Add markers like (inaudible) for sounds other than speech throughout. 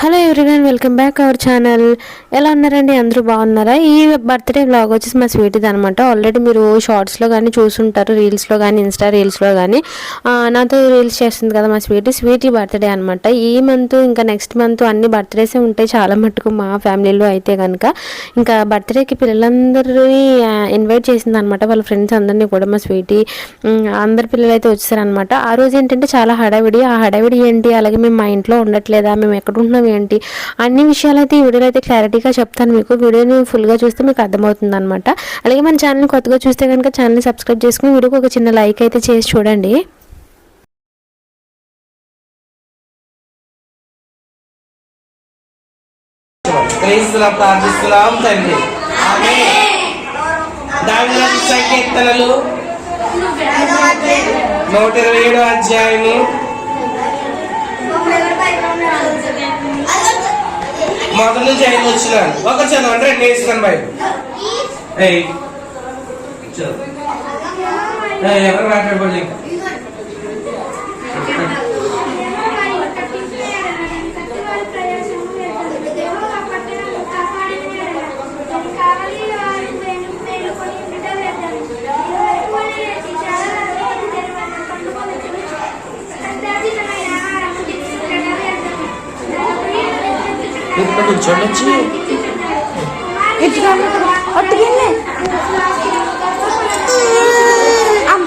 Hello everyone welcome back our channel ఎలా ఉన్నారండి? అందరూ బాగున్నారా? ఈ బర్త్డే బ్లాగ్ వచ్చేసి మా స్వీట్ది అనమాట ఆల్రెడీ మీరు షార్ట్స్లో కానీ చూసుంటారు రీల్స్లో కానీ ఇన్స్టా రీల్స్లో కానీ నాతో రీల్స్ చేస్తుంది కదా మా స్వీట్ స్వీటీ బర్త్డే అనమాట ఈ మంత్ ఇంకా నెక్స్ట్ మంత్ అన్ని బర్త్డేసే ఉంటాయి. చాలా మటుకు మా ఫ్యామిలీలో అయితే కనుక ఇంకా బర్త్డేకి పిల్లలందరినీ ఇన్వైట్ చేసింది అనమాట వాళ్ళ ఫ్రెండ్స్ అందరినీ కూడా మా స్వీటీ అందరి పిల్లలు అయితే వచ్చారనమాట ఆ రోజు ఏంటంటే చాలా హడావిడి. ఆ హడావిడి ఏంటి? అలాగే మేము మా ఇంట్లో ఉండట్లేదా? మేము ఎక్కడ ఉంటున్నాం? ఏంటి? అన్ని విషయాలు అయితే ఈ వీడియోలో అయితే క్లారిటీగా చెప్తాను మీకు. వీడియోని ఫుల్గా చూస్తే మీకు అర్థమవుతుంది అనమాట అలాగే మన ఛానల్ కొత్తగా చూస్తే కనుక ఛానల్ని సబ్స్క్రైబ్ చేసుకుని వీడియోకి ఒక చిన్న లైక్ అయితే చేసి చూడండి. ప్రార్థిస్తున్నాం తండ్రి. దాని సంకీర్తనలు నూట ఇరవై ఏడు అధ్యాయము మొదటి నుంచి ఆయన వచ్చినాను ఒక చదవండి రెండు వేసుకొని బయట ఎవరు మాట్లాడకూడదు ఇంకా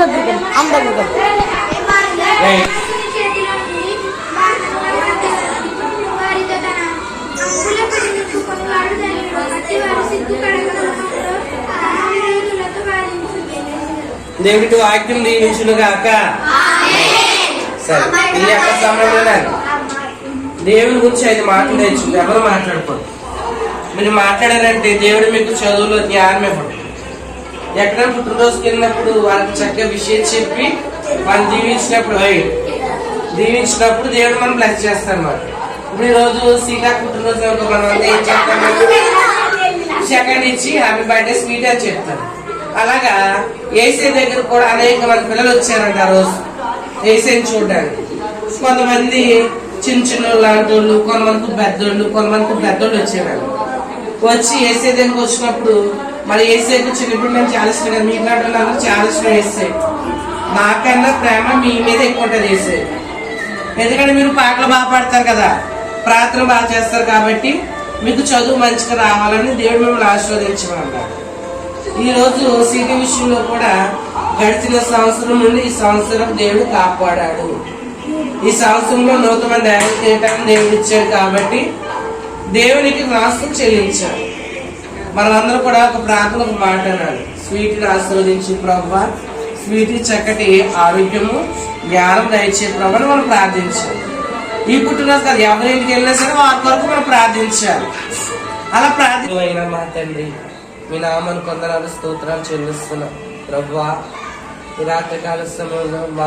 దగ్గరికి అమ్మ దగ్గరికి ఏయ్, దేవుడికి వాక్యం దీవించును గాక సరే ఈ యొక్క సమయంలో దేవుని గురించి ఐదు మాటలు నేర్చుకుంది ఎవరు మాట్లాడుకోరు మీరు మాట్లాడారంటే దేవుడు మీకు చదువులో జ్ఞానం ఇవ్వడు. ఎక్కడైనా పుట్టినరోజుకి వెళ్ళినప్పుడు వాళ్ళకి చక్కగా విషయం చెప్పి వాళ్ళు దీవించినప్పుడు దీవించినప్పుడు దేవుడు మనం బ్లెస్ చేస్తాడు అన్నమాట ఇప్పుడు ఈరోజు రోజు సీతా పుట్టినరోజు మనం ఏం చెప్తాము సెకండ్ ఇచ్చి హ్యాపీ బర్త్డే స్వీట్ అని చెప్తాను అలాగా ఏసీ దగ్గర కూడా అనేక మంది పిల్లలు వచ్చారంట ఆ రోజు. ఏసీని చూడడానికి. కొంతమంది చిన్న చిన్న లాంటి వాళ్ళు కొంతమందికి పెద్దోళ్ళు కొంతమందికి పెద్దోళ్ళు వచ్చేవాళ్ళు వచ్చి ఏసీ దగ్గర వచ్చినప్పుడు మరి ఏసీకి చిన్నప్పుడు మేము చాలా ఇష్టం కదా మీకు లాంటి వాళ్ళందరూ చాలా ఇష్టం ఏసీ నాకన్నా ప్రేమ మీ మీద ఎక్కువ ఉంటుంది ఏసీ ఎందుకంటే మీరు పాటలు బాగా పాడతారు కదా ప్రార్థన బాగా చేస్తారు కాబట్టి మీకు చదువు మంచిగా రావాలని దేవుడు మిమ్మల్ని ఆశీర్వదించమన్నారు ఈ సిటీ విషయంలో కూడా గడిచిన సంవత్సరం నుండి ఈ సంవత్సరం దేవుడు కాపాడాడు. ఈ సంవత్సరంలో నూతన న్యాయం చేయటానికి దేవుడు ఇచ్చాడు కాబట్టి దేవునికి రాస్తూ చెల్లించాడు. మనందరూ కూడా ఒక ప్రార్థన ఒక మాట అన్నాడు స్వీట్ని ఆశీర్వదించి ప్రభా. స్వీట్ చక్కటి ఆరోగ్యము జ్ఞానం దయచే ప్రభాని మనం ప్రార్థించాలి. ఈ పుట్టినరోజు ఎవరి ఇంటికి వెళ్ళినా సరే వారి కొరకు మనం ప్రార్థించాలి. అలా ప్రార్థన మా తండ్రి మీ నామను కొందనాలు స్తోత్రాలు చెల్లిస్తున్నాం. ప్రభా ఈ రాత్రికాల సమయంలో మా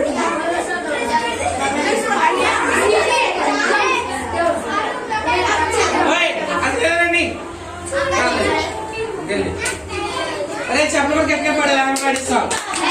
अरे चैप्टर नंबर कितने पढ़े हैं मेरे साथ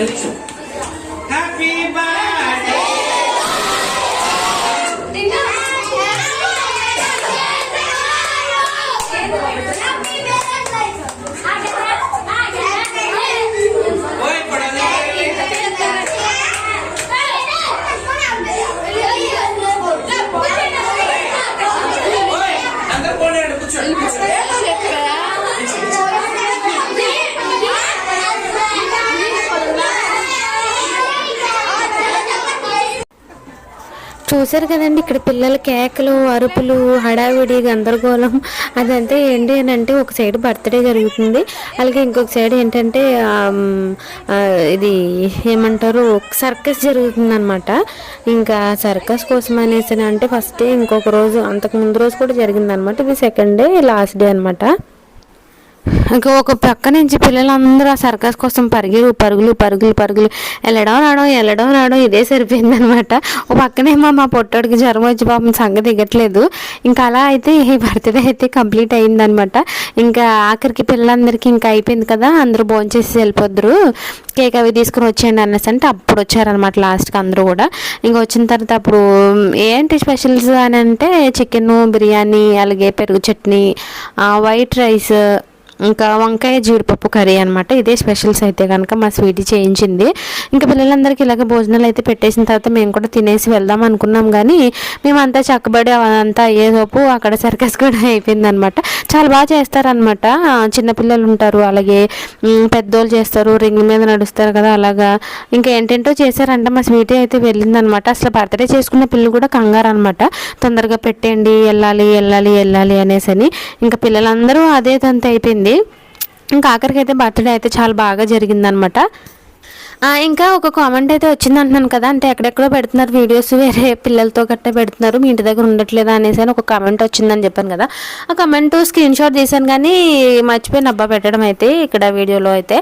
Это. చూశారు కదండి ఇక్కడ పిల్లల కేకలు అరుపులు హడావిడి గందరగోళం అదంతా ఏంటి అని అంటే ఒక సైడ్ బర్త్డే జరుగుతుంది. అలాగే ఇంకొక సైడ్ ఏంటంటే ఇది ఏమంటారు సర్కస్ జరుగుతుంది అనమాట ఇంకా సర్కస్ కోసం అనేసి అంటే ఫస్ట్ డే ఇంకొక రోజు అంతకు ముందు రోజు కూడా జరిగింది అనమాట ఇది సెకండ్ డే లాస్ట్ డే అనమాట ఇంకా ఒక పక్క నుంచి పిల్లలందరూ ఆ సర్కస్ కోసం పరుగులు పరుగులు పరుగులు పరుగులు. వెళ్ళడం రావడం వెళ్ళడం రావడం ఇదే సరిపోయింది అనమాట ఒక పక్కనేమో మా పొట్టోడికి జ్వరం వచ్చి పాపం సంగతి దిగట్లేదు. ఇంకా అలా అయితే ఈ బర్త్డే అయితే కంప్లీట్ అయిందనమాట. ఇంకా ఆఖరికి పిల్లలందరికీ ఇంకా అయిపోయింది కదా అందరూ భోంచేసి వెళ్ళిపోద్దరు కేక్ అవి తీసుకుని వచ్చేయండి అనేసి అంటే అప్పుడు వచ్చారనమాట లాస్ట్కి అందరూ కూడా. ఇంకా వచ్చిన తర్వాత అప్పుడు ఏంటి స్పెషల్స్ అని అంటే చికెన్ బిర్యానీ అలాగే పెరుగు చట్నీ వైట్ రైస్ ఇంకా వంకాయ జీడిపప్పు కర్రీ అనమాట ఇదే స్పెషల్స్ అయితే కనుక మా స్వీటీ చేయించింది. ఇంకా పిల్లలందరికీ ఇలాగ భోజనాలు అయితే పెట్టేసిన తర్వాత మేము కూడా తినేసి వెళ్దాం అనుకున్నాం కానీ మేమంతా చక్కబడి అంతా అయ్యేలోపు అక్కడ సర్కస్ కూడా (laughs) అయిపోయింది అనమాట చాలా బాగా చేస్తారనమాట చిన్నపిల్లలు ఉంటారు. అలాగే పెద్దోళ్ళు చేస్తారు. రింగ్ మీద నడుస్తారు కదా అలాగా. ఇంకా ఏంటేంటో చేశారంట మా స్వీటీ అయితే వెళ్ళిందనమాట అసలు బర్త్డే చేసుకున్న పిల్లలు కూడా కంగారు అనమాట తొందరగా పెట్టండి వెళ్ళాలి వెళ్ళాలి వెళ్ళాలి అనేసి అని ఇంకా పిల్లలందరూ అదే తంత అయిపోయింది. ఇంకా ఆఖరికైతే అయితే బర్త్డే అయితే చాలా బాగా జరిగిందనమాట. ఇంకా ఒక కామెంట్ అయితే వచ్చింది అంటున్నాను కదా. అంటే ఎక్కడెక్కడో పెడుతున్నారు వీడియోస్ వేరే పిల్లలతో గట్టా పెడుతున్నారు. మీ ఇంటి దగ్గర ఉండట్లేదా అనేసి అని ఒక కామెంట్ వచ్చిందని చెప్పాను కదా. ఆ కామెంట్ స్క్రీన్ షాట్ తీసాను కానీ మర్చిపోయిన. అబ్బా పెట్టడం అయితే ఇక్కడ వీడియోలో అయితే.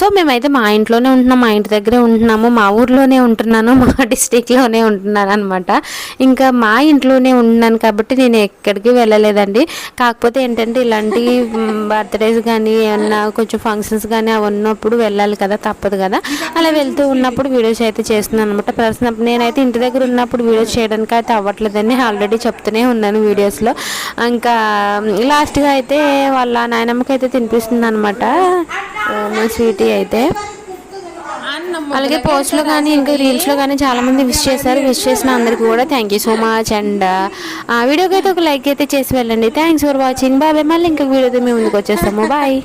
సో మేమైతే మా ఇంట్లోనే ఉంటున్నాం. మా ఇంటి దగ్గరే ఉంటున్నాము. మా ఊర్లోనే ఉంటున్నాను. మా (laughs) డిస్టిక్లోనే ఉంటున్నాను అనమాట ఇంకా మా ఇంట్లోనే ఉంటున్నాను కాబట్టి నేను ఎక్కడికి వెళ్ళలేదండి. కాకపోతే ఏంటంటే ఇలాంటి (laughs) బర్త్డేస్ కానీ ఏమన్నా కొంచెం ఫంక్షన్స్ కానీ అవి ఉన్నప్పుడు వెళ్ళాలి కదా. తప్పదు కదా. అలా వెళ్తూ ఉన్నప్పుడు వీడియోస్ అయితే చేస్తున్నాను అనమాట పర్సనల్ నేనైతే ఇంటి దగ్గర ఉన్నప్పుడు వీడియోస్ చేయడానికి అయితే అవ్వట్లేదని ఆల్రెడీ చెప్తూనే ఉన్నాను వీడియోస్లో ఇంకా లాస్ట్గా అయితే వాళ్ళ నాయనమ్మకి అయితే తినిపిస్తుంది అనమాట మా స్వీటీ అయితే. అలాగే పోస్ట్లో కానీ ఇంకా రీల్స్లో కానీ చాలా మంది విష్ చేశారు. విష్ చేసిన అందరికీ కూడా thank you so much and ఆ వీడియోకి అయితే ఒక లైక్ అయితే చేసి వెళ్ళండి. Thanks for watching bye bye bye మళ్ళీ ఇంకా వీడియోతో మేము ముందుకు వచ్చేస్తాము. బాయ్